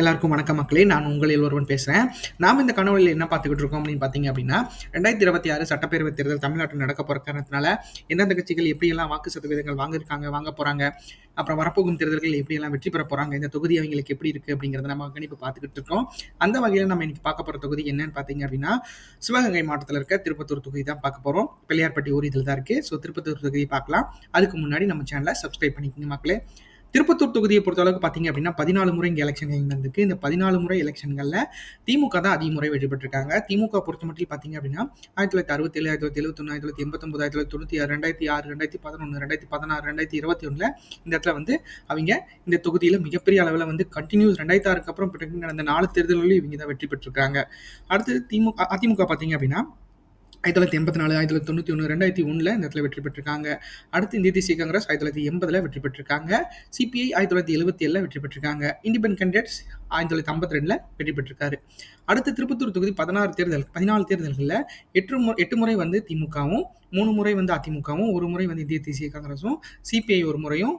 எல்லாருக்கும் வணக்கம் மக்களே நான் உங்களில் ஒருவன் பேசுகிறேன் நாம் இந்த கனவுல என்ன பார்த்துக்கிட்டு இருக்கோம் அப்படின்னு பார்த்தீங்க அப்படின்னா ரெண்டாயிரத்தி இருபத்தி ஆறு சட்டப்பேரவை தேர்தல் தமிழ்நாட்டில் நடக்க போகிற காரணத்தினால எந்தெந்த கட்சிகள் எப்படியெல்லாம் வாக்கு சதவீதங்கள் வாங்கியிருக்காங்க வாங்க போகிறாங்க அப்புறம் வரப்போகும் தேர்தல்கள் எப்படியெல்லாம் வெற்றி பெற போகிறாங்க இந்த தொகுதி அவங்களுக்கு எப்படி இருக்குது அப்படிங்கிறத நம்ம கணிப்பு பார்த்துக்கிட்டு இருக்கோம். அந்த வகையில் நம்ம இன்னைக்கு பார்க்க போகிற தொகுதி என்னன்னு பார்த்தீங்க அப்படின்னா சிவகங்கை மாவட்டத்தில் இருக்க திருப்பத்தூர் தொகுதி தான் பார்க்க போகிறோம் பிள்ளையார்பட்டி ஊர் இதில் தான் இருக்குது ஸோ திருப்பத்தூர் தொகுதியை பார்க்கலாம். அதுக்கு முன்னாடி நம்ம சேனலை சப்ஸ்கிரைப் பண்ணிக்கோங்க மக்களே. திருப்பத்தூர் தொகுதியை பொறுத்தளவுக்கு பார்த்தீங்க அப்படின்னா பதினாலு முறை இங்கே எலெக்ஷன்கள் நடந்திருக்கு. இந்த பதினாலு முறை எலெக்ஷன்களில் திமுக தான் அதிக முறை வெற்றி பெற்றிருக்காங்க திமுக பொறுத்த மட்டும் பார்த்தீங்க அப்படின்னா ஆயிரத்தி தொள்ளாயிரத்தி அறுபத்தேழு ஆயிரத்தி தொள்ளாயிரத்தி எழுபத்தொன்று ஆயிரத்தி தொள்ளாயிரத்தி எண்பத்தொம்பது ஆயிரத்தி தொள்ளாயிரத்தி தொண்ணூற்றி ஆறு ரெண்டாயிரத்தி ஆறு ரெண்டாயிரத்தி பதினொன்று ரெண்டாயிரத்தி பதினாறு ரெண்டாயிரத்தி இருபத்தி ஒன்றில் இந்த இடத்துல வந்து அவங்க இந்த தொகுதியில் மிகப்பெரிய அளவில் வந்து கண்டினியூஸ் ரெண்டாயிரத்தி ஆறுக்கு அப்புறம் நடந்த நாலு தேர்தல்களையும் இவங்க தான் வெற்றி பெற்றிருக்காங்க. அடுத்து திமுக அதிமுக பார்த்தீங்க அப்படின்னா ஆயிரத்தி தொள்ளாயிரத்தி எண்பத்தி நாலு ஆயிரத்தி தொள்ளாயிரத்தி தொண்ணூற்றி ஒன்று ரெண்டாயிரத்தி ஒன்றில் இந்த இடத்துல வெற்றி பெற்றிருக்காங்க. அடுத்து இந்திய தேசிய காங்கிரஸ் ஆயிரத்தி தொள்ளாயிரத்தி எண்பதில் வெற்றி பெற்றிருக்காங்க. சிபிஐ ஆயிரத்தி தொள்ளாயிரத்தி எழுபத்தி ஏழில் வெற்றி பெற்றிருக்காங்க. இண்டிபெண்ட் கேண்டிடேட்ஸ் ஆயிரத்தி தொள்ளாயிரத்தி ஐம்பத்தி ரெண்டில் வெற்றி பெற்றிருக்காரு. அடுத்து திருப்பத்தூர் தொகுதி பதினாறு தேர்தல் பதினாலு தேர்தல்களில் எட்டு முறை எட்டு முறை வந்து திமுகவும் மூணு முறை வந்து அதிமுகவும் ஒரு முறை வந்து இந்திய தேசிய காங்கிரஸும் சிபிஐ ஒரு முறையும்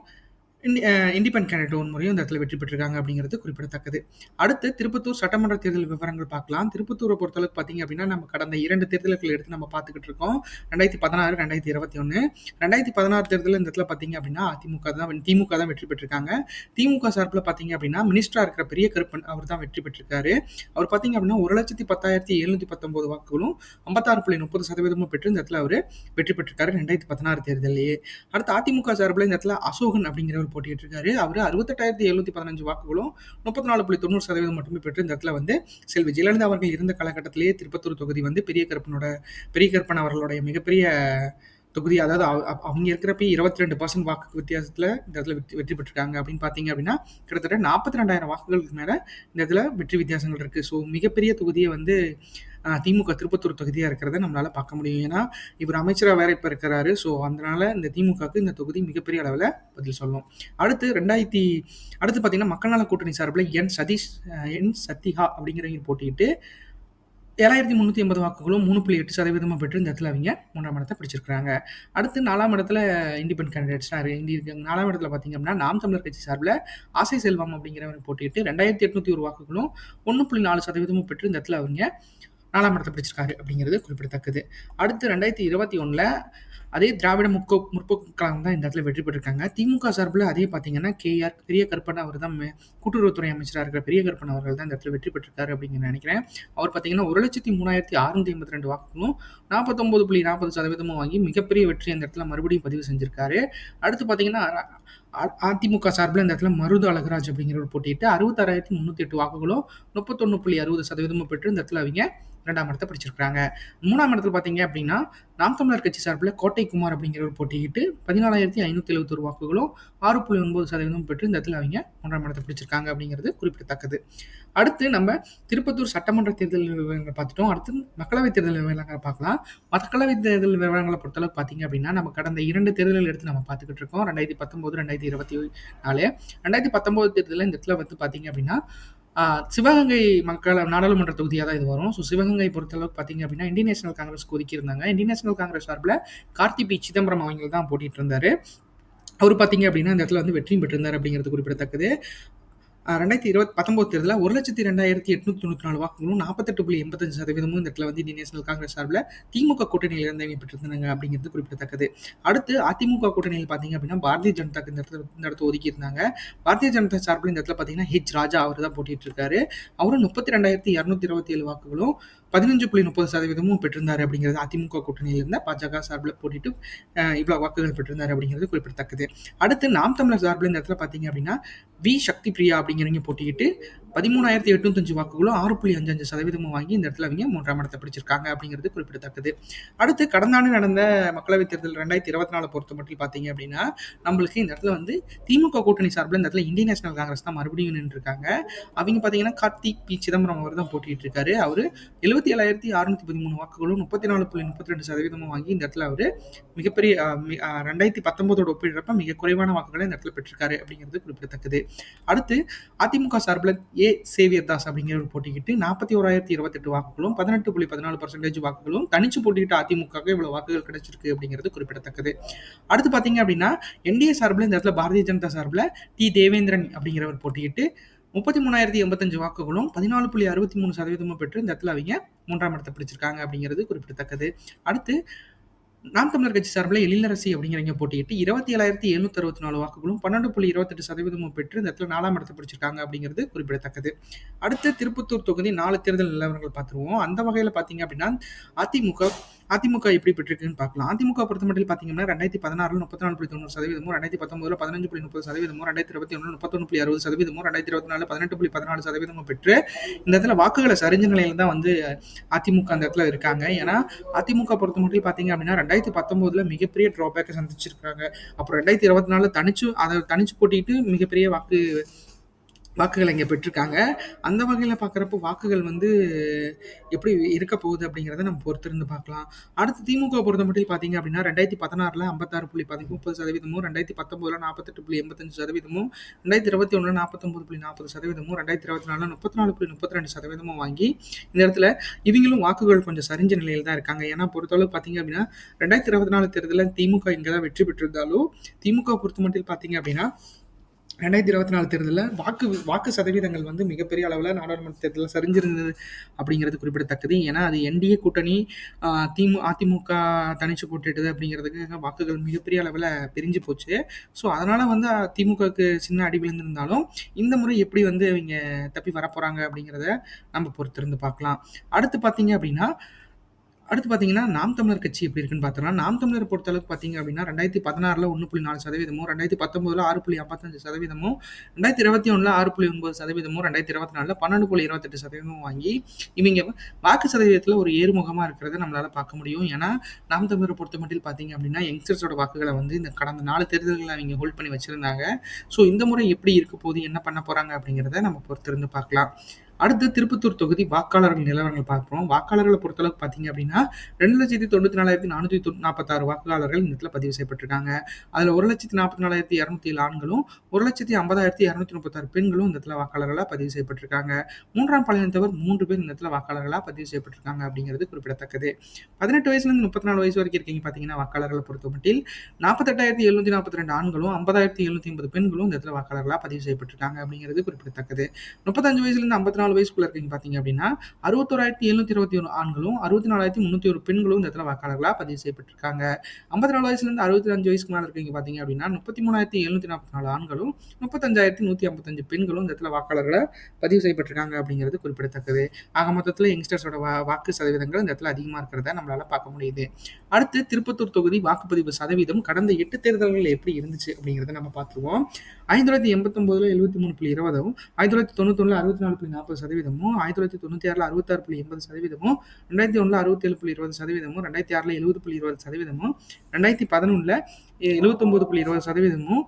இண்டிபெண்ட் கேண்டிடேட் ஒன் முறையும் இந்த இடத்துல வெற்றி பெற்றிருக்காங்க அப்படிங்கிறது குறிப்பிடத்தக்கது. அடுத்து திருப்பத்தூர் சட்டமன்ற தேர்தல் விவரங்கள் பார்க்கலாம். திருப்பத்தூரை பொறுத்தளவுக்கு பார்த்தீங்க அப்படின்னா நம்ம கடந்த இரண்டு தேர்தல்கள் எடுத்து நம்ம பார்த்துக்கிட்டு இருக்கோம். ரெண்டாயிரத்தி பதினாறு ரெண்டாயிரத்தி இருபத்தி ஒன்று ரெண்டாயிரத்தி பதினாறு தேர்தலில் இந்த இடத்துல பார்த்தீங்க அப்படின்னா அதிமுக தான் திமுக தான் வெற்றி பெற்றிருக்காங்க. திமுக சார்பில் பார்த்தீங்க அப்படின்னா மினிஸ்டராக இருக்கிற பெரிய கருப்பன் அவர் தான் வெற்றி பெற்றிருக்காரு. அவர் பார்த்தீங்க அப்படின்னா ஒரு லட்சத்தி பத்தாயிரத்தி எழுநூற்றி பத்தொம்போது வாக்குகளும் ஐம்பத்தாறு புள்ளி முப்பது சதவீதமும் பெற்று இந்த இடத்துல அவர் வெற்றி பெற்றிருக்காரு ரெண்டாயிரத்தி பதினாறு தேர்தலையே அடுத்து அதிமுக சார்பில் இந்த இடத்துல அசோகன் அப்படிங்கிற போட்டிட்டு இருக்காரு அவர் அறுபத்தெட்டாயிரத்தி எழுநூத்தி பதினஞ்சு வாக்குகளும் முப்பத்தி நாலு புள்ளி தொண்ணூறு சதவீதம் மட்டுமே பெற்று இந்த இடத்துல வந்து செல்வி ஜெயலலிதா அவர்கள் இருந்த காலகட்டத்திலேயே திருப்பத்தூர் தொகுதி வந்து பெரிய கருப்பனோட பெரிய கருப்பன் அவர்களுடைய மிகப்பெரிய தொகுதி அதாவது அவங்க இருக்கிறப்ப இருபத்தி ரெண்டு பர்சன்ட் வாக்கு வித்தியாசத்தில் இந்த இடத்துல வெற்றி வெற்றி பெற்றிருக்காங்க அப்படின்னு பார்த்தீங்க அப்படின்னா கிட்டத்தட்ட நாற்பத்தி ரெண்டாயிரம் வாக்குகளுக்கு மேலே இந்த இடத்துல வெற்றி வித்தியாசங்கள் இருக்குது ஸோ மிகப்பெரிய தொகுதியை வந்து திமுக திருப்பத்தூர் தொகுதியாக இருக்கிறத நம்மளால் பார்க்க முடியும். ஏன்னா இவர் அமைச்சராக வேற இப்போ இருக்கிறாரு. ஸோ அதனால இந்த திமுகவுக்கு இந்த தொகுதி மிகப்பெரிய அளவில் பதில் சொல்லும் அடுத்து ரெண்டாயிரத்தி அடுத்து பார்த்தீங்கன்னா மக்கள் நல கூட்டணி சார்பில் என் சதீஷ் என் சத்திஹா அப்படிங்கிறவங்க போட்டிட்டு ஏழாயிரத்தி முந்நூற்றி ஐம்பது வாக்குகளும் மூணு புள்ளி எட்டு சதவீதமாக பெற்று இந்த இடத்துல அவங்க மூன்றாம் இடத்தை பிடிச்சிருக்காங்க அடுத்து நாலாம் இடத்துல இண்டிபெண்ட் கேண்டிடேட்ஸ்லாம் இருக்காங்க நாலாம் இடத்துல பார்த்தீங்க அப்படின்னா நாம் தமிழர் கட்சி சார்பில் ஆசை செல்வம் அப்படிங்கிறவங்க போட்டிட்டு ரெண்டாயிரத்தி எட்நூற்றி ஒரு வாக்குகளும் ஒன்று புள்ளி நாலு சதவீதமும் பெற்று இந்த இடத்துல அவங்க நாலாம் இடத்தை பிடிச்சிருக்காரு அப்படிங்கிறது குறிப்பிடத்தக்கது. அடுத்து ரெண்டாயிரத்தி இருபத்தி ஒன்றில் அதே திராவிட முக்கோ முற்போக்கு கழகம் தான் இந்த இடத்துல வெற்றி பெற்றிருக்காங்க. திமுக சார்பில் அதே பார்த்தீங்கன்னா கேஆர் பெரிய கருப்பன் அவர் தான் கூட்டுறவுத்துறை அமைச்சராக இருக்கிற பெரிய கருப்பன் அவர்கள் தான் இந்த இடத்துல வெற்றி பெற்றிருக்காரு அப்படின்னு நினைக்கிறேன். அவர் பார்த்தீங்கன்னா ஒரு லட்சத்தி மூணாயிரத்தி அறுநூத்தி ஐம்பத்தி ரெண்டு வாக்குகளும் நாற்பத்தொம்பது புள்ளி நாற்பது சதவீதமும் வாங்கி மிகப்பெரிய வெற்றி அந்த இடத்துல மறுபடியும் பதிவு செஞ்சிருக்காரு. அடுத்து பார்த்தீங்கன்னா அதிமுக சார்பில் இந்த இடத்துல மருது அழகராஜ் அப்படிங்கிறவர் போட்டிட்டு அறுபத்தாறாயிரத்தி முந்நூற்றி எட்டு வாக்குகளும் முப்பத்தொன்று புள்ளி அறுபது சதவீதமும் பெற்று இந்த இடத்துல அவங்க ரெண்டாம் இடத்தை பிடிச்சிருக்காங்க மூணாம் இடத்துல பார்த்தீங்க அப்படின்னா நாம் தமிழர் கட்சி சார்பில் கோட்டை குமார் அப்படிங்கிறவர் போட்டிக்கிட்டு பதினாலாயிரத்தி ஐநூற்றி எழுபத்தொரு வாக்குகளும் ஆறு புள்ளி ஒன்பது சதவீதம் பெற்று இந்த இடத்துல அவங்க மூன்றாம் இடத்தை பிடிச்சிருக்காங்க அப்படிங்கிறது குறிப்பிடத்தக்கது. அடுத்து நம்ம திருப்பத்தூர் சட்டமன்ற தேர்தல் விவரங்களை பார்த்துட்டோம். அடுத்து மக்களவைத் தேர்தல் விவரங்களை பார்க்கலாம். மக்களவை தேர்தல் விவரங்களை பொறுத்தளவுக்கு பார்த்தீங்க அப்படின்னா நம்ம கடந்த இரண்டு தேர்தல்கள் எடுத்து நம்ம பார்த்துக்கிட்டு இருக்கோம். ரெண்டாயிரத்தி பத்தொம்போது ரெண்டாயிரத்தி இருபத்தி நாலு. ரெண்டாயிரத்தி பத்தொம்போது தேர்தலில் இந்த இடத்துல வந்து பார்த்தீங்க அப்படின்னா சிவகங்கை மக்கள் நாடாளுமன்ற தொகுதியாக தான் இது வரும். ஸோ சிவகங்கை பொறுத்தளவுக்கு பார்த்தீங்க அப்படின்னா இந்தியன் நேஷனல் காங்கிரஸ் ஒதுக்கி இருந்தாங்க. இந்தியன் நேஷனல் காங்கிரஸ் சார்பில் கார்த்தி பி. சிதம்பரம் அவங்க தான் போட்டிட்டு இருந்தாரு அவர் பார்த்தீங்க அப்படின்னா இந்த இடத்துல வந்து வெற்றியும் பெற்றிருந்தார் அப்படிங்கிறது குறிப்பிடத்தக்கது. ரெண்டாயிரத்தி இருபத்தி பத்தொம்போது தேர்தலில் ஒரு லட்சத்தி ரெண்டாயிரத்தி எட்நூத்தி தொண்ணூற்றி நாலு வாக்குகளும் நாற்பத்தெட்டு புள்ளி எண்பத்தஞ்சு சதவீதமும் இந்த இடத்துல வந்து இந்திய நேஷனல் காங்கிரஸ் சார்பில் திமுக கூட்டணியில் இருந்தவங்க பெற்றிருந்தாங்க அப்படிங்கிறது குறிப்பிடத்தக்கது. அடுத்து அதிமுக கூட்டணியில் பார்த்தீங்க அப்படின்னா பாரதிய ஜனதாக்கு இந்த இடத்துல இந்த இடத்த ஒதுக்கி இருந்தாங்க பாரதிய ஜனதா சார்பில் இந்த இடத்துல பார்த்தீங்கன்னா ஹெச் ராஜா அவர் தான் போட்டிட்டு இருக்காரு அவரும் முப்பத்தி ரெண்டாயிரத்தி இரநூத்தி இருபத்தி ஏழு வாக்குகளும் பதினஞ்சு புள்ளி முப்பது சதவீதமும் பெற்றிருந்தார் அப்படிங்கிறது அதிமுக கூட்டணியில் இருந்த பாஜக சார்பில் போட்டிட்டு இவ்வளோ வாக்குகள் பெற்றிருந்தார் அப்படிங்கிறது குறிப்பிடத்தக்கது. அடுத்து நாம் தமிழர் சார்பில் இந்த இடத்துல பார்த்தீங்க அப்படின்னா வி சக்தி பிரியா அப்படிங்கிறவங்க போட்டிக்கிட்டு பதிமூணாயிரத்தி எட்நூத்தஞ்சு வாக்குகளும் ஆறு புள்ளி அஞ்சு அஞ்சு சதவீதமும் வாங்கி இந்த இடத்துல அவங்க மூன்றாம் இடத்தை பிடிச்சிருக்காங்க அப்படிங்கிறது குறிப்பிடத்தக்கது. அடுத்து கடந்த ஆண்டு நடந்த மக்களவைத் தேர்தல் ரெண்டாயிரத்தி இருபத்தி நாலு பொறுத்த மட்டும் பார்த்தீங்க அப்படின்னா நம்மளுக்கு இந்த இடத்துல வந்து திமுக கூட்டணி சார்பில் இந்த இடத்துல இந்தியன் நேஷனல் காங்கிரஸ் தான் மறுபடியும் நின்றுருக்காங்க. அவங்க பார்த்தீங்கன்னா கார்த்திக் பி சிதம்பரம் அவர் தான் போட்டிட்டு இருக்காரு. அவர் எழுபத்தி ஏழாயிரத்தி அறுநூத்தி பதிமூணு வாக்குகளும் முப்பத்தி நாலு புள்ளி முப்பத்தி ரெண்டு சதவீதமும் வாங்கி இந்த இடத்துல அவர் மிகப்பெரிய ரெண்டாயிரத்தி பத்தொன்பதோட ஒப்பிடுறப்ப மிக குறைவான வாக்குகளை இந்த இடத்துல பெற்றிருக்காரு அப்படிங்கிறது குறிப்பிடத்தக்கது. அடுத்து அதிமுக சார்பில் ஏ சேவியர் தாஸ் அப்படிங்கிற போட்டிக்கிட்டு நாற்பத்தி ஓராயிரத்தி இருபத்தெட்டு வாக்குகளும் பதினெட்டு புள்ளி பதினாலு பர்சன்டேஜ் வாக்குகளும் தனிச்சு போட்டிக்கிட்டு அதிமுக இவ்வளவு வாக்குகள் கிடைச்சிருக்கு அப்படிங்கிறது குறிப்பிடத்தக்கது. அடுத்து பார்த்தீங்க அப்படின்னா என்டிஏ சார்பில் இந்த இடத்துல பாரதிய ஜனதா சார்பில் டி தேவேந்திரன் அப்படிங்கிறவர் போட்டிக்கிட்டு முப்பத்தி மூணாயிரத்தி எண்பத்தஞ்சு வாக்குகளும் பதினாலு புள்ளி அறுபத்தி மூணு சதவீதமும் பெற்று இந்த இடத்துல அவங்க மூன்றாம் இடத்தை பிடிச்சிருக்காங்க அப்படிங்கிறது குறிப்பிடத்தக்கது. அடுத்து நாம் தமிழர் கட்சி சார்பில் எழிலரசி அப்படிங்கிறவங்க போட்டியிட்டு இருபத்தி ஏழாயிரத்தி எழுநூத்தி அறுபத்தி நாலு வாக்குகளும் பன்னெண்டு புள்ளி இருபத்தெட்டு சதவீதமும் பெற்று இந்த இடத்துல நாலாம் இடத்தை பிடிச்சிருக்காங்க அப்படிங்கிறது குறிப்பிடத்தக்கது. அடுத்து திருப்பத்தூர் தொகுதி நாலு தேர்தல் நிலவரங்கள் பார்த்துருவோம். அந்த வகையில் பார்த்தீங்க அப்படின்னா அதிமுக அதிமுக எப்படி பெற்றிருக்குன்னு பார்க்கலாம். அதிமுக பொறுத்த மட்டும் பார்த்தீங்கன்னா ரெண்டாயிரத்தி பதினாறுல முப்பத்தி நாலு புள்ளி தொண்ணூறு சதவீதமும் ரெண்டாயிரத்தி பத்தொன்பதுல பதினஞ்சு புள்ளி முப்பது சதவீதமும் ரெண்டாயிரத்தி இருபத்தி ஒன்று முப்பத்தொன்று புள்ளி அறுபது சதவீதமும் ரெண்டாயிரத்தி இருபத்தி நாலு பதினெட்டு புள்ளி பதினாலு சதவீதமும் பெற்று இந்த இடத்துல வாக்குகளை சரிஞ்ச நிலையில தான் வந்து அதிமுக அந்த இடத்துல இருக்காங்க. ஏன்னா அதிமுக பொறுத்த மட்டும் பார்த்தீங்க அப்படின்னா ரெண்டாயிரத்தி பத்தொம்போதுல மிகப்பெரிய ட்ராபேக்கை சந்திச்சிருக்காங்க அப்புறம் ரெண்டாயிரத்தி இருபத்தி நாலில் தனிச்சு அதை தனிச்சு போட்டிட்டு மிகப்பெரிய வாக்கு வாக்குகள் இங்கே பெற்றிருக்காங்க. அந்த வகையில் பார்க்குறப்போ வாக்குகள் வந்து எப்படி இருக்க போகுது அப்படிங்கிறத நம்ம பொறுத்திருந்து பார்க்கலாம். அடுத்து திமுக பொறுத்த மட்டும் பார்த்தீங்க அப்படின்னா ரெண்டாயிரத்தி பதினாறில் ஐம்பத்தாறு புள்ளி பதி முப்பது சதவீதமும் ரெண்டாயிரத்தி பத்தொம்போதில் நாற்பத்தெட்டு புள்ளி எண்பத்தஞ்சு சதவீதமும் ரெண்டாயிரத்தி இருபத்தி ஒன்றில் நாற்பத்தொம்பது புள்ளி நாற்பது சதவீதமும் ரெண்டாயிரத்தி இருபத்தி நாலில் முப்பத்தி நாலு புள்ளி முப்பத்தி ரெண்டு சதவீதமும் வாங்கி இந்த இடத்துல இவங்களும் வாக்குகள் கொஞ்சம் சரிஞ்ச நிலையில் தான் இருக்காங்க. ஏன்னா பொறுத்தளவு பார்த்தீங்க அப்படின்னா ரெண்டாயிரத்தி இருபத்தி நாலு தேர்தலில் திமுக இங்கே தான் வெற்றி பெற்றிருந்தாலும் திமுக பொறுத்த மட்டும் பார்த்தீங்க அப்படின்னா ரெண்டாயிரத்தி இருபத்தி நாலு தேர்தலில் வாக்கு வாக்கு சதவீதங்கள் வந்து மிகப்பெரிய அளவில் நாடாளுமன்ற தேர்தலில் சரிஞ்சிருந்தது அப்படிங்கிறது குறிப்பிடத்தக்கது. ஏன்னா அது என்டிஏ கூட்டணி திமு அதிமுக தனிச்சு போட்டுட்டது அப்படிங்கிறதுக்கு வாக்குகள் மிகப்பெரிய அளவில் பிரிஞ்சு போச்சு. ஸோ அதனால் வந்து திமுகவுக்கு சின்ன அடி விழுந்திருந்தாலும் இந்த முறை எப்படி வந்து இவங்க தப்பி வரப்போகிறாங்க அப்படிங்கிறத நம்ம பொறுத்திருந்து பார்க்கலாம். அடுத்து பார்த்தீங்க அப்படின்னா அடுத்து பார்த்தீங்கன்னா நாம் தமிழர் கட்சி எப்படி இருக்குன்னு பார்த்தோம்னா நாம் தமிழர் பொறுத்தளவுக்கு பார்த்தீங்க அப்படின்னா ரெண்டாயிரத்தி பதினாறில் ஒன்று புள்ளி நாலு சதவீதமும் ரெண்டாயிரத்தி பத்தொம்போதில் ஆறு புள்ளி ஐம்பத்தஞ்சு சதவீதமும் ரெண்டாயிரத்தி இருபத்தி ஒன்றில் ஆறு புள்ளி ஒன்பது சதவீதமும் ரெண்டாயிரத்தி இருபத்தி நாலில் பன்னெண்டு புள்ளி இருபத்தெட்டு சதவீதமும் வாங்கி இவங்க வாக்கு சதவீதத்தில் ஒரு ஏறுமுகமாக இருக்கிறத நம்மளால் பார்க்க முடியும். ஏன்னா நாம் தமிழரை பொறுத்த மட்டும் பார்த்தீங்க அப்படின்னா யங்ஸ்டர்ஸோட வாக்குகளை வந்து இந்த கடந்த நாலு தேர்தல்களை அவங்க ஹோல்ட் பண்ணி வச்சுருந்தாங்க. ஸோ இந்த முறை எப்படி இருக்க போது என்ன பண்ண போகிறாங்க அப்படிங்கிறத நம்ம பொறுத்திருந்து பார்க்கலாம். அடுத்து திருப்பத்தூர் தொகுதி வாக்காளர்கள் நிலவரங்கள் பார்ப்போம். வாக்காளர்களை பொறுத்தளவுக்கு பார்த்தீங்க அப்படின்னா ரெண்டு லட்சத்தி தொண்ணூற்றி நாலாயிரத்தி நானூற்றி நாற்பத்தாறு வாக்காளர்கள் இந்த இடத்துல பதிவு செய்யப்பட்டிருக்காங்க. அதில் ஒரு லட்சத்தி நாற்பத்தி நாலாயிரத்தி இரநூத்தி ஏழு ஆண்களும் ஒரு லட்சத்தி ஐம்பதாயிரத்தி இரநூத்தி முப்பத்தாறு பெண்களும் இந்த இடத்துல வாக்காளர்களாக பதிவு செய்யப்பட்டிருக்காங்க. மூன்றாம் பாலினத்தவர் மூன்று பேர் இந்த இடத்துல வாக்காளர்களாக பதிவு செய்யப்பட்டிருக்காங்க அப்படிங்கிறது குறிப்பிடத்தக்கது. பதினெட்டு வயசுலேருந்து முப்பத்தி நாலு வயசு வரைக்கும் இருக்கீங்க பார்த்தீங்கன்னா வாக்காளர்களை பொறுத்த மட்டில் நாற்பத்தெட்டாயிரத்தி எழுநூத்தி நாற்பத்தி ரெண்டு ஆண்களும் ஐம்பதாயிரத்தி எழுநூத்தி ஐம்பது பெண்களும் இந்த இடத்துல வாக்காளர்களாக பதிவு செய்யப்பட்டிருக்காங்க அப்படிங்கிறது குறிப்பிடத்தக்கது. முப்பத்தஞ்சு வயசுலேருந்து ஐம்பத்தி நாலு வயசுக்குள்ள இருக்கீங்க பார்த்தீங்க அப்படின்னா அறுபத்தோராயிரத்தி எழுநூத்தி இருபத்தி ஒரு ஆண்களும் அறுபத்தி நாலாயிரத்தி முந்நூற்றி ஒரு பெண்களும் இந்த இடத்துல வாக்காளர்களாக பதிவு செய்யப்பட்டிருக்காங்க. ஐம்பத்தி நாலு வயசுலேருந்து அறுபத்தி அஞ்சு வயசுக்கு மேலே இருக்கீங்க பார்த்தீங்க அப்படின்னா முப்பத்தி மூணாயிரத்தி எழுநூத்தி நாற்பத்தி நாலு ஆண்களும் முப்பத்தஞ்சாயிரத்தி நூற்றி ஐம்பத்தஞ்சு பெண்களும் இந்த இடத்துல வாக்காளர்களை பதிவு செய்யப்பட்டிருக்காங்க அப்படிங்கிறது குறிப்பிடத்தக்கது. ஆக மொத்தத்தில் யங்ஸ்டர்ஸோட வா வாக்கு சதவீதங்கள் இந்த இடத்துல அதிகமாக இருக்கிறத நம்மளால பார்க்க முடியுது. அடுத்து திருப்பத்தூர் தொகுதி வாக்குப்பதிவு சதவீதம் கடந்த எட்டு தேர்தல்கள் எப்படி இருந்துச்சு அப்படிங்கிறத நம்ம பார்த்துருவோம். ஆயிரத்தி தொள்ளாயிரத்தி எண்பத்தொம்போதுல எழுபத்தி மூணு புள்ளி இருபதும் ஆயிரத்தி தொள்ளாயிரத்தி தொண்ணூத்தொன்னுல அறுபத்தி நாலு புள்ளி நாற்பது சதவீதமும் ஆயிரத்தி தொள்ளாயிரத்தி தொண்ணூற்றி ஆறில் அறுபத்தாறு புள்ளி எண்பது சதவீதமும் ரெண்டாயிரத்தி ஒன்றில் அறுபத்தேழு புள்ளி இருபது சதவீதமும் ரெண்டாயிரத்தி ஆறில் எழுபது புள்ளி இருபது சதவீதமும் ரெண்டாயிரத்தி பதினொன்றில் எழுபத்தொம்போது புள்ளி இருபது சதவீதமும்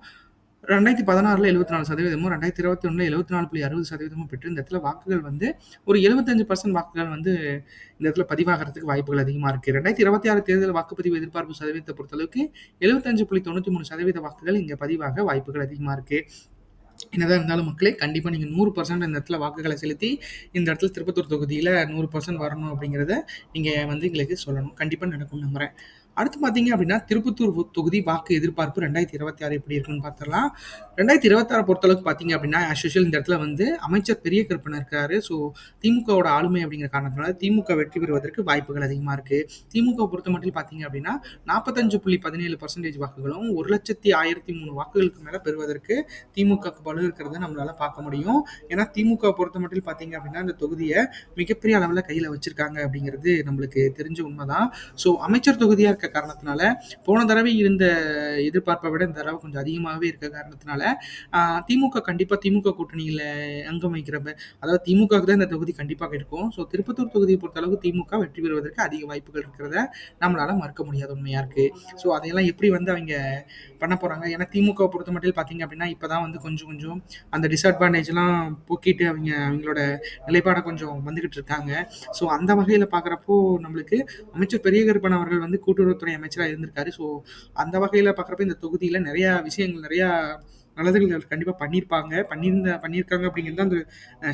ரெண்டாயிரத்தி பதினாறுல எழுபத்தி நாலு சதவீதமும் ரெண்டாயிரத்தி இருபத்தி ஒன்றில் எழுபத்தி நாலு புள்ளி அறுபது சதவீதமும் பெற்று இந்த இடத்துல வாக்குகள் வந்து ஒரு எழுபத்தஞ்சு பர்சன்ட் வாக்குகள் வந்து இந்த இடத்துல பதிவாகிறதுக்கு வாய்ப்புகள் அதிகமாக இருக்குது ரெண்டாயிரத்தி இருபத்தி ஆறு தேர்தல் வாக்குப்பதிவு எதிர்பார்ப்பு சதவீதத்தை பொறுத்தளவுக்கு எழுபத்தஞ்சு புள்ளி தொண்ணூற்றி மூணு சதவீத வாக்குகள் இங்கே பதிவாக வாய்ப்புகள் அதிகமாக இருக்குது என்னதான் இருந்தாலும் மக்களே கண்டிப்பாக நீங்கள் நூறு பர்சன்ட் இந்த இடத்துல வாக்குகளை செலுத்தி இந்த இடத்துல திருப்பத்தூர் தொகுதியில் நூறு பர்சன்ட் வரணும் அப்படிங்கிறத நீங்கள் வந்து எங்களுக்கு சொல்லணும். கண்டிப்பாக நடக்கும் நம்புகிறேன் அடுத்து பார்த்தீங்க அப்படின்னா திருப்பத்தூர் தொகுதி வாக்கு எதிர்பார்ப்பு ரெண்டாயிரத்தி இருபத்தி ஆறு எப்படி இருக்குன்னு பார்த்துடலாம். ரெண்டாயிரத்தி இருபத்தாறு பொறுத்தளவுக்கு பார்த்தீங்க அப்படின்னா ஆஸ்யூஷுவல் இந்த இடத்துல வந்து அமைச்சர் பெரிய கருப்பன் இருக்காரு. ஸோ திமுகவோட ஆளுமை அப்படிங்கிற காரணத்தினால திமுக வெற்றி பெறுவதற்கு வாய்ப்புகள் அதிகமாக இருக்குது திமுக பொறுத்த மட்டும் பார்த்தீங்க அப்படின்னா நாற்பத்தஞ்சு புள்ளி பதினேழு பர்சன்டேஜ் வாக்குகளும் ஒரு லட்சத்தி ஆயிரத்தி மூணு வாக்குகளுக்கு மேலே பெறுவதற்கு திமுக பலு இருக்கிறத நம்மளால் பார்க்க முடியும். ஏன்னா திமுக பொறுத்த மட்டும் பார்த்தீங்க அப்படின்னா இந்த தொகுதியை மிகப்பெரிய அளவில் கையில் வச்சிருக்காங்க அப்படிங்கிறது நம்மளுக்கு தெரிஞ்ச உண்மைதான். ஸோ அமைச்சர் தொகுதியாக இருக்க காரணத்தினால போன தடவை இருந்த எதிர்பார்ப்பை விட இந்த தடவை கொஞ்சம் அதிகமாகவே இருக்க காரணத்தினால திமுக கண்டிப்பாக திமுக கூட்டணியில் அங்கம் வைக்கிறப்ப அதாவது திமுகவுக்கு தான் இந்த தொகுதி கண்டிப்பாக இருக்கும். ஸோ திருப்பத்தூர் தொகுதியை பொறுத்தளவுக்கு திமுக வெற்றி பெறுவதற்கு அதிக வாய்ப்புகள் இருக்கிறத நம்மளால மறுக்க முடியாத உண்மையாக இருக்குது ஸோ அதையெல்லாம் எப்படி வந்து அவங்க பண்ண போகிறாங்க ஏன்னா திமுக பொறுத்த மட்டும் பார்த்தீங்க அப்படின்னா இப்போ தான் வந்து கொஞ்சம் கொஞ்சம் அந்த டிஸ்அட்வான்டேஜ்லாம் போக்கிட்டு அவங்க அவங்களோட நிலைப்பாடை கொஞ்சம் வந்துக்கிட்டு இருக்காங்க. ஸோ அந்த வகையில் பார்க்குறப்போ நம்மளுக்கு அமைச்சர் பெரிய கருப்பன் அவர்கள் வந்து கூட்டுறவு கூட்டுறவுத்துறை அமைச்சராக இருந்திருக்காரு. ஸோ அந்த வகையில் பார்க்குறப்ப இந்த தொகுதியில் நிறையா விஷயங்கள் நிறையா நல்லதுகள் கண்டிப்பாக பண்ணியிருப்பாங்க பண்ணியிருந்த பண்ணியிருக்காங்க அப்படிங்கிறது அந்த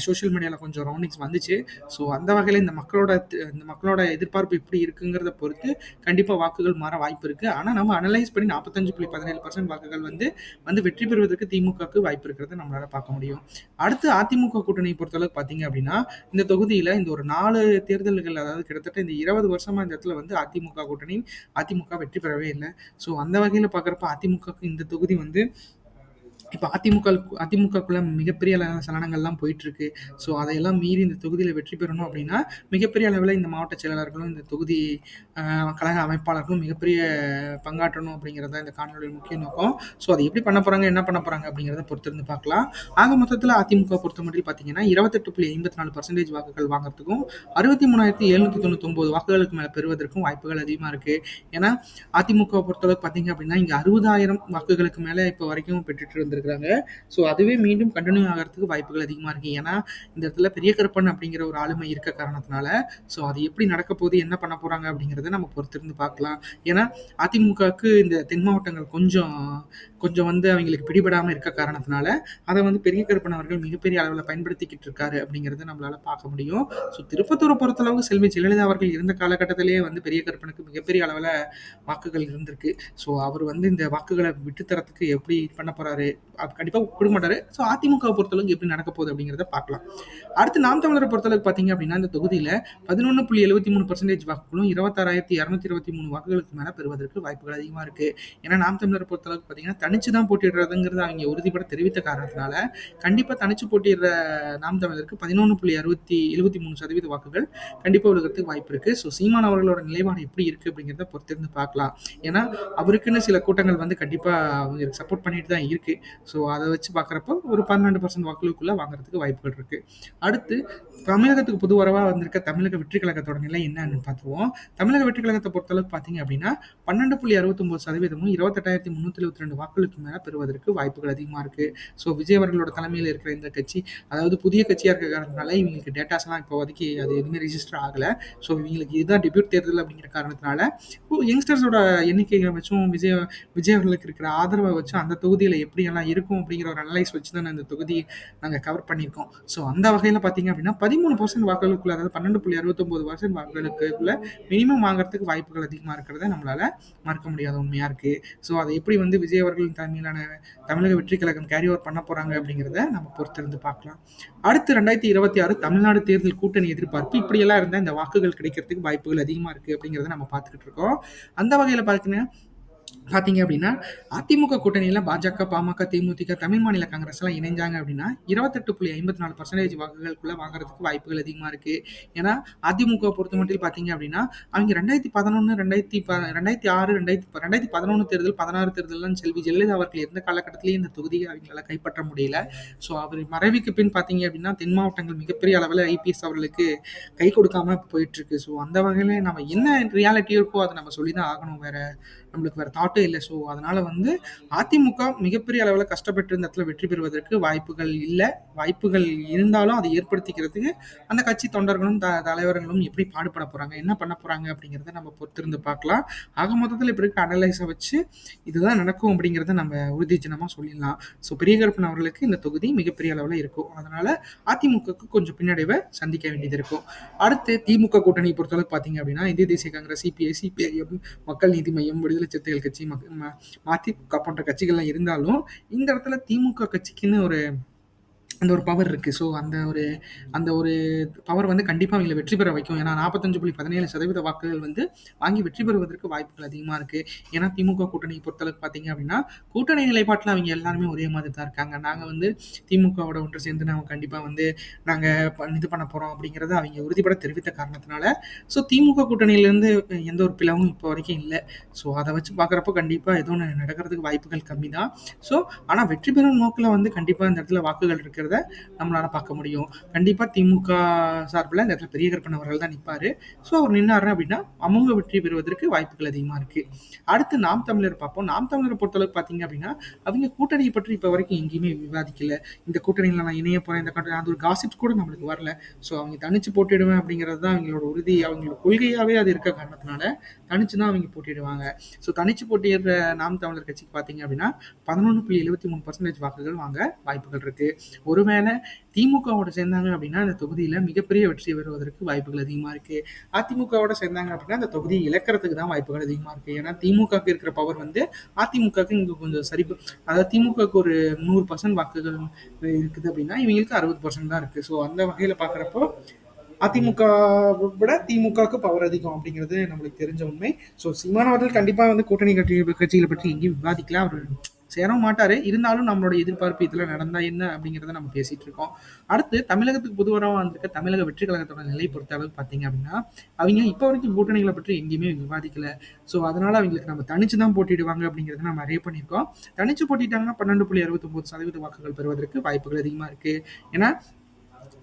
சோஷியல் மீடியாவில் கொஞ்சம் ரவுண்டிங்ஸ் வந்துச்சு. ஸோ அந்த வகையில் இந்த மக்களோட இந்த மக்களோட எதிர்பார்ப்பு எப்படி இருக்குங்கிறத பொறுத்து கண்டிப்பாக வாக்குகள் மாற வாய்ப்பு இருக்குது ஆனால் நம்ம அனலைஸ் பண்ணி நாற்பத்தஞ்சு புள்ளி பதினேழு பர்சன்ட் வாக்குகள் வந்து வந்து வெற்றி பெறுவதற்கு திமுகவுக்கு வாய்ப்பு இருக்கிறத நம்மளால் பார்க்க முடியும். அடுத்து அதிமுக கூட்டணி பொறுத்தளவுக்கு பார்த்தீங்க அப்படின்னா இந்த தொகுதியில் இந்த ஒரு நாலு தேர்தல்கள் அதாவது கிட்டத்தட்ட இந்த இருபது வருஷமாக இந்த இடத்துல வந்து அதிமுக கூட்டணி அதிமுக வெற்றி பெறவே இல்லை. ஸோ அந்த வகையில் பார்க்குறப்ப அதிமுகவுக்கு இந்த தொகுதி வந்து இப்போ அதிமுக அதிமுகக்குள்ள மிகப்பெரிய சலனங்கள்லாம் போயிட்டுருக்கு. ஸோ அதையெல்லாம் மீறி இந்த தொகுதியில் வெற்றி பெறணும் அப்படின்னா மிகப்பெரிய அளவில் இந்த மாவட்ட செயலாளர்களும் இந்த தொகுதி கழக அமைப்பாளர்களும் மிகப்பெரிய பங்காற்றணும் அப்படிங்கிறது தான் இந்த காணொலியின் முக்கிய நோக்கம். ஸோ அதை எப்படி பண்ண போகிறாங்க என்ன பண்ண போகிறாங்க அப்படிங்கிறத பொறுத்திருந்து பார்க்கலாம். ஆக மொத்தத்தில் அதிமுக பொறுத்த மட்டும் பார்த்தீங்கன்னா இருபத்தெட்டு புள்ளி ஐம்பத்தி நாலு பர்சன்டேஜ் வாக்குகள் வாங்குறதுக்கும் அறுபத்தி மூணாயிரத்தி எழுநூற்றி தொண்ணூத்தொம்பது வாக்குகளுக்கு மேலே பெறுவதற்கும் வாய்ப்புகள் அதிகமாக இருக்குது ஏன்னா அதிமுக பொறுத்தளவுக்கு பார்த்தீங்க அப்படின்னா இங்கே அறுபதாயிரம் வாக்குகளுக்கு மேலே இப்போ வரைக்கும் பெற்றுட்டு இருந்து இருக்கிறாங்க ஸோ அதுவே மீண்டும் கண்டினியூ ஆகிறதுக்கு வாய்ப்புகள் அதிகமாக இருக்குது ஏன்னா இந்த இடத்துல பெரிய கருப்பன் அப்படிங்கிற ஒரு ஆளுமை இருக்க காரணத்தினால ஸோ அது எப்படி நடக்க போகுது என்ன பண்ண போகிறாங்க அப்படிங்கிறத நம்ம பொறுத்திருந்து பார்க்கலாம். ஏன்னா அதிமுகவுக்கு இந்த தென் மாவட்டங்கள் கொஞ்சம் கொஞ்சம் வந்து அவங்களுக்கு பிடிபடாமல் இருக்க காரணத்தினால அதை வந்து பெரிய கருப்பன் அவர்கள் மிகப்பெரிய அளவில் பயன்படுத்திக்கிட்டு இருக்காரு அப்படிங்கிறத நம்மளால் பார்க்க முடியும். ஸோ திருப்பத்தூரை பொறுத்தளவு செல்வி ஜெயலலிதா அவர்கள் இருந்த காலகட்டத்திலேயே வந்து பெரிய கருப்பனுக்கு மிகப்பெரிய அளவில் வாக்குகள் இருந்திருக்கு. ஸோ அவர் வந்து இந்த வாக்குகளை விட்டுத்தரத்துக்கு எப்படி பண்ண போகிறாரு கண்டிப்பாக கொடுக்க மாட்டாரு. ஸோ அதிமுக பொறுத்தளவுக்கு எப்படி நடக்க போகுது அப்படிங்கிறத பார்க்கலாம். அடுத்து நாம் தமிழரை பொறுத்தளவுக்கு பார்த்தீங்க அப்படின்னா இந்த தொகுதியில் பதினொன்று புள்ளி எழுபத்தி மூணு பர்சன்டேஜ் வாக்குகளும் இருபத்தாறாயிரத்தி இரநூத்தி இருபத்தி மூணு வாக்குகளுக்கு மேலே பெறுவதற்கு வாய்ப்புகள் அதிகமாக இருக்குது ஏன்னா நாம் தமிழரை பொறுத்தளவுக்கு பார்த்தீங்கன்னா தனிச்சு தான் போட்டிடுறதுங்கிறது அவங்க உறுதிப்பட தெரிவித்த காரணத்தினால கண்டிப்பாக தனிச்சு போட்டிடுற நாம் தமிழருக்கு பதினொன்று புள்ளி அறுபத்தி எழுபத்தி மூணு சதவீத வாக்குகள் கண்டிப்பாக விழுகிறதுக்கு வாய்ப்பு இருக்குது ஸோ சீமான் அவர்களோட நிலைப்பாடு எப்படி இருக்குது அப்படிங்கிறத பொறுத்திருந்து பார்க்கலாம். ஏன்னா அவருக்குன்னு சில கூட்டங்கள் வந்து கண்டிப்பாக அவங்களுக்கு சப்போர்ட் பண்ணிட்டு தான் இருக்குது ஸோ அதை வச்சு பார்க்குறப்போ ஒரு பன்னெண்டு பர்சன்ட் வாக்குகளுக்குள்ளே வாங்குறதுக்கு வாய்ப்புகள் இருக்குது அடுத்து தமிழகத்துக்கு புது வரவாக வந்திருக்க தமிழக வெற்றி கழகத்தோட நிலை என்னன்னு பார்த்துருவோம். தமிழக வெற்றி கழகத்தை பொறுத்தளவுக்கு பார்த்தீங்க அப்படின்னா பன்னெண்டு புள்ளி அறுபத்தொம்பது சதவீதமும் இருபத்தெட்டாயிரத்தி முந்நூற்றி இருபத்தி ரெண்டு வாக்குகளுக்கு மேலே பெறுவதற்கு வாய்ப்புகள் அதிகமாக இருக்குது ஸோ விஜய் அவர்களோட தலைமையில் இருக்கிற இந்த கட்சி அதாவது புதிய கட்சியாக இருக்க காரணத்தினால இவங்களுக்கு டேட்டாஸ்லாம் இப்போதைக்கு அது எதுவுமே ரிஜிஸ்டர் ஆகலை. ஸோ இவங்களுக்கு இதுதான் டெபியூட் தேர்தல் அப்படிங்கிற காரணத்தினால யங்ஸ்டர்ஸோட எண்ணிக்கைகளை வச்சும் விஜய் விஜய் அவர்களுக்கு இருக்கிற ஆதரவை வச்சும் அந்த தொகுதியில் எப்படியெல்லாம் இருக்கும் அப்படிங்கிற ஒரு அனலைஸ் வச்சு தான் இந்த தொகுதியை நாங்கள் கவர் பண்ணியிருக்கோம். ஸோ அந்த வகையில் பார்த்தீங்க அப்படின்னா பதிமூணு பர்சன்ட் வாக்குகளுக்குள்ள அதாவது பன்னெண்டு புள்ளி அறுபத்தொம்போது பர்சன்ட் வாக்குகளுக்குள்ள மினிமம் வாங்குறதுக்கு வாய்ப்புகள் அதிகமாக இருக்கிறத நம்மளால் மறக்க முடியாத உண்மையாக இருக்குது ஸோ அதை எப்படி வந்து விஜய் அவர்களின் தலைமையிலான தமிழக வெற்றி கழகம் கேரி ஓவர் பண்ண போகிறாங்க அப்படிங்கிறத நம்ம பொறுத்திருந்து பார்க்கலாம். அடுத்து ரெண்டாயிரத்தி இருபத்தி ஆறு தமிழ்நாடு தேர்தல் கூட்டணி எதிர்பார்ப்பு இப்படியெல்லாம் இருந்தால் இந்த வாக்குகள் கிடைக்கிறதுக்கு வாய்ப்புகள் அதிகமாக இருக்குது அப்படிங்கிறத நம்ம பார்த்துக்கிட்டு இருக்கோம். அந்த வகையில் பார்த்தீங்கன்னா பார்த்தீங்க அப்படின்னா அதிமுக கூட்டணியில் பாஜக பாமக தேமுதிக தமிழ் மாநில காங்கிரஸ் எல்லாம் இணைஞ்சாங்க அப்படின்னா இருபத்தெட்டு புள்ளி ஐம்பத்தி நாலு பர்சன்டேஜ் வாக்குகளுக்குள்ள வாங்குறதுக்கு வாய்ப்புகள் அதிகமாக இருக்கு. ஏன்னா அதிமுக பொறுத்த மட்டும் பார்த்தீங்க அப்படின்னா அவங்க ரெண்டாயிரத்தி பதினொன்று ரெண்டாயிரத்தி ப ரெண்டாயிரத்தி ஆறு ரெண்டாயிரத்தி ரெண்டாயிரத்தி பதினொன்று தேர்தல் பதினாறு தேர்தல்லாம் செல்வி ஜெயலலிதா அவர்கள் இருந்த காலகட்டத்திலேயே இந்த தொகுதியை அவங்களால கைப்பற்ற முடியல. ஸோ அவர் மறைவுக்கு பின் பார்த்தீங்க அப்படின்னா தென் மாவட்டங்கள் மிகப்பெரிய அளவில் ஐபிஎஸ் அவர்களுக்கு கை கொடுக்காம போயிட்டு இருக்கு. ஸோ அந்த வகையில் நம்ம என்ன ரியாலிட்டி இருக்கோ அதை நம்ம சொல்லி தான் ஆகணும் வேற நம்மளுக்கு வேற தாட்டும் இல்லை. ஸோ அதனால் வந்து அதிமுக மிகப்பெரிய அளவில் கஷ்டப்பட்டு இந்த இடத்துல வெற்றி பெறுவதற்கு வாய்ப்புகள் இல்லை. வாய்ப்புகள் இருந்தாலும் அதை ஏற்படுத்திக்கிறதுக்கு அந்த கட்சி தொண்டர்களும் த தலைவர்களும் எப்படி பாடுபட போகிறாங்க என்ன பண்ண போகிறாங்க அப்படிங்கிறத நம்ம பொறுத்திருந்து பார்க்கலாம். ஆக மொத்தத்தில் இப்போ இருக்க அனலைஸை வச்சு இதுதான் நடக்கும் அப்படிங்கிறத நம்ம உறுதிஜனமாக சொல்லிடலாம். ஸோ பெரிய கருப்பன் அவர்களுக்கு இந்த தொகுதி மிகப்பெரிய அளவில் இருக்கும். அதனால் அதிமுகவுக்கு கொஞ்சம் பின்னடைவை சந்திக்க வேண்டியது இருக்கும். அடுத்து திமுக கூட்டணி பொறுத்தளவுக்கு பார்த்தீங்க அப்படின்னா இந்திய தேசிய காங்கிரஸ் சிபிஐ சிபிஐஎம் மக்கள் நீதி மையம் விடுதலை சிறுத்தைகள் கட்சி மதிமுக போன்ற கட்சிகள்லாம் இருந்தாலும் இந்த இடத்துல திமுக கட்சிக்குன்னு ஒரு அந்த ஒரு பவர் இருக்குது ஸோ அந்த ஒரு அந்த ஒரு பவர் வந்து கண்டிப்பாக அவங்களை வெற்றி பெற வைக்கும். ஏன்னா நாற்பத்தஞ்சு புள்ளி பதினேழு சதவீத வாக்குகள் வந்து வாங்கி வெற்றி பெறுவதற்கு வாய்ப்புகள் அதிகமாக இருக்குது ஏன்னா திமுக கூட்டணி பொறுத்தளவுக்கு பார்த்தீங்க அப்படின்னா கூட்டணி நிலைப்பாட்டில் அவங்க எல்லாருமே ஒரே மாதிரி தான் இருக்காங்க. நாங்கள் வந்து திமுகவோட ஒன்று சேர்ந்து நாங்கள் கண்டிப்பாக வந்து நாங்கள் இது பண்ண போகிறோம் அப்படிங்கிறத அவங்க உறுதிப்பட தெரிவித்த காரணத்தினால ஸோ திமுக கூட்டணியிலேருந்து எந்த ஒரு பிளவும் இப்போ வரைக்கும் இல்லை. ஸோ அதை வச்சு பார்க்குறப்போ கண்டிப்பாக எதுவும் நடக்கிறதுக்கு வாய்ப்புகள் கம்மி தான் ஸோ ஆனால் வெற்றி பெறும் நோக்கில் வந்து கண்டிப்பாக இந்த இடத்துல வாக்குகள் இருக்கிறது அப்படிங்கிறத நம்மளால பார்க்க முடியும். கண்டிப்பாக திமுக சார்பில் இந்த இடத்துல பெரிய கற்பனவர்கள் அவர்கள் தான் நிற்பார் ஸோ அவர் நின்னார் அப்படின்னா அமோக வெற்றி பெறுவதற்கு வாய்ப்புகள் அதிகமாக இருக்குது அடுத்து நாம் தமிழர் பார்ப்போம். நாம் தமிழரை பொறுத்தளவுக்கு பார்த்தீங்க அப்படின்னா அவங்க கூட்டணியை பற்றி இப்போ வரைக்கும் எங்கேயுமே விவாதிக்கல. இந்த கூட்டணியில் நான் இணைய போகிறேன் இந்த கூட்டணி அந்த ஒரு காசிப்ஸ் கூட நம்மளுக்கு வரல. ஸோ அவங்க தனிச்சு போட்டிடுவேன் அப்படிங்கிறது தான் அவங்களோட உறுதி அவங்களோட கொள்கையாகவே அது இருக்க காரணத்தினால தனிச்சு தான் அவங்க போட்டிடுவாங்க ஸோ தனிச்சு போட்டியிடுற நாம் தமிழர் கட்சிக்கு பார்த்தீங்க அப்படின்னா பதினொன்று புள்ளி எழுபத்தி மூணு பர்சன்டேஜ் வாக்குகள் வாங்க வாய்ப்புகள் இருக்கு. ஒருவேளை திமுகவோட சேர்ந்தாங்க அப்படின்னா அந்த தொகுதியில் மிகப்பெரிய வெற்றி பெறுவதற்கு வாய்ப்புகள் அதிகமாக இருக்கு. அதிமுகவோட சேர்ந்தாங்க அப்படின்னா அந்த தொகுதியை இழக்கிறதுக்கு தான் வாய்ப்புகள் அதிகமாக இருக்கு. ஏன்னா திமுகவுக்கு இருக்கிற பவர் வந்து அதிமுகவுக்கு இங்கே கொஞ்சம் சரி அதாவது திமுகவுக்கு ஒரு நூறு பர்சன்ட் வாக்குகள் இருக்குது அப்படின்னா இவங்களுக்கு அறுபது பர்சன்ட் தான் இருக்கு. ஸோ அந்த வகையில் பார்க்குறப்போ அதிமுக விட திமுகவுக்கு பவர் அதிகம் அப்படிங்கிறது நம்மளுக்கு தெரிஞ்ச உண்மை. ஸோ சீமான் அவர்கள் கண்டிப்பாக வந்து கூட்டணி கட்சி கட்சிகளை பற்றி எங்கேயும் விவாதிக்கலாம் அவர் சேர மாட்டார். இருந்தாலும் நம்மளோட எதிர்பார்ப்பு இதில் நடந்தா என்ன அப்படிங்கிறத நம்ம பேசிட்டு இருக்கோம். அடுத்து தமிழகத்துக்கு புதுவராக வந்திருக்க தமிழக வெற்றி கழகத்தோட நிலை பொறுத்த அளவுக்கு பார்த்தீங்க அப்படின்னா அவங்க இப்போ வரைக்கும் கூட்டணிகளை பற்றி எங்கேயுமே விவாதிக்கல. ஸோ அதனால அவங்களுக்கு நம்ம தனிச்சு தான் போட்டிடுவாங்க அப்படிங்கிறத நம்ம அறிய பண்ணியிருக்கோம். தனிச்சு போட்டிட்டாங்கன்னா பன்னெண்டு புள்ளி அறுபத்தொம்போது சதவீத வாக்குகள் பெறுவதற்கு வாய்ப்புகள் அதிகமாக இருக்கு. ஏன்னா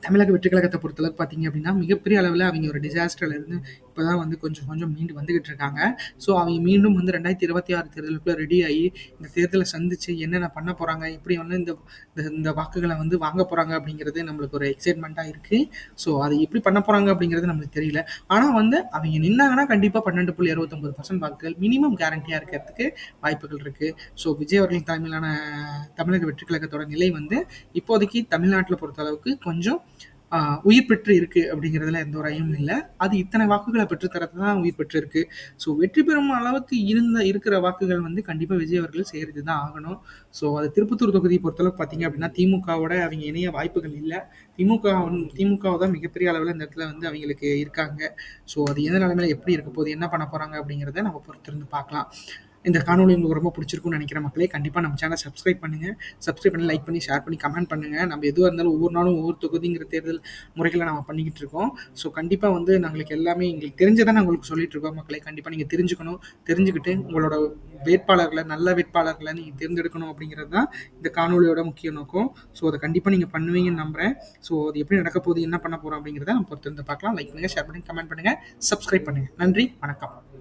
தமிழக வெற்றி கழகத்தை பொறுத்தளவுக்கு பார்த்தீங்க அப்படின்னா மிகப்பெரிய அளவில் அவங்க ஒரு டிசாஸ்டர்லேருந்து இப்போ தான் வந்து கொஞ்சம் கொஞ்சம் மீண்டு வந்துகிட்டு இருக்காங்க. ஸோ அவங்க மீண்டும் வந்து ரெண்டாயிரத்தி இருபத்தி ஆறு தேர்தலுக்குள்ளே ரெடி ஆகி இந்த தேர்தலை சந்திச்சு என்னென்ன பண்ண போகிறாங்க எப்படி வந்து இந்த இந்த- இந்த வாக்குகளை வந்து வாங்க போகிறாங்க அப்படிங்கிறது நம்மளுக்கு ஒரு எக்ஸைட்மெண்ட்டாக இருக்குது ஸோ அதை எப்படி பண்ண போகிறாங்க அப்படிங்கிறது நம்மளுக்கு தெரியல. ஆனால் வந்து அவங்க நின்னாங்கன்னா கண்டிப்பாக பன்னெண்டு புள்ளி அறுபத்தொம்பது பர்சன்ட் வாக்குகள் மினிமம் கேரண்டியாக இருக்கிறதுக்கு வாய்ப்புகள் இருக்குது ஸோ விஜய் அவர்கள் தலைமையிலான தமிழக வெற்றி கழகத்தோட நிலை வந்து இப்போதைக்கு தமிழ்நாட்டில் பொறுத்த அளவுக்கு கொஞ்சம் உயிர் பெற்று இருக்கு அப்படிங்கிறதுல எந்த ஒரு ஐயமும் இல்லை. அது இத்தனை வாக்குகளை பெற்றுத்தரது தான் உயிர் பெற்று இருக்கு ஸோ வெற்றி பெறும் அளவுக்கு இருந்த இருக்கிற வாக்குகள் வந்து கண்டிப்பாக விஜய் அவர்கள் செய்கிறது தான் ஆகணும். ஸோ அது திருப்பத்தூர் தொகுதியை பொறுத்தளவுக்கு பார்த்தீங்க அப்படின்னா திமுகவோட அவங்க இணைய வாய்ப்புகள் இல்லை. திமுக திமுக தான் மிகப்பெரிய அளவில் இந்த இடத்துல வந்து அவங்களுக்கு இருக்காங்க. ஸோ அது எந்த நிலைமையில எப்படி இருக்க போகுது என்ன பண்ண போகிறாங்க அப்படிங்கிறத நம்ம பொறுத்திருந்து பார்க்கலாம். இந்த காணொலி உங்களுக்கு ரொம்ப பிடிச்சிருக்கும்னு நினைக்கிற மக்களே கண்டிப்பாக நம்ம சேனல் சப்ஸ்கிரைப் பண்ணுங்க. சப்ஸ்கிரைப் பண்ணி லைக் பண்ணி ஷேர் பண்ணி கமெண்ட் பண்ணுங்க. நம்ம எதுவாக இருந்தாலும் ஒவ்வொரு நாளும் ஒவ்வொரு தொகுதிங்கிற தேர்தல் முறைகளை நம்ம பண்ணிக்கிட்டு இருக்கோம். ஸோ கண்டிப்பாக வந்து நாங்களுக்கு எல்லாமே எங்களுக்கு தெரிஞ்சதை நான் உங்களுக்கு சொல்லிட்டு இருக்கோம் மக்களே. கண்டிப்பாக நீங்கள் தெரிஞ்சுக்கணும். தெரிஞ்சுக்கிட்டு உங்களோட வேட்பாளர்களை நல்ல வேட்பாளர்களை நீங்கள் தேர்ந்தெடுக்கணும் அப்படிங்கிறது தான் இந்த காணொலியோட முக்கிய நோக்கம். ஸோ அதை கண்டிப்பாக நீங்கள் பண்ணுவீங்கன்னு நம்புகிறேன் ஸோ அது எப்படி நடக்க போகுது என்ன பண்ண போகிறோம் அப்படிங்கிறத நம்ம பொறுத்திருந்து பார்க்கலாம். லைக் பண்ணுங்கள் ஷேர் பண்ணி கமெண்ட் பண்ணுங்கள் சப்ஸ்கிரைப் பண்ணுங்கள் நன்றி வணக்கம்.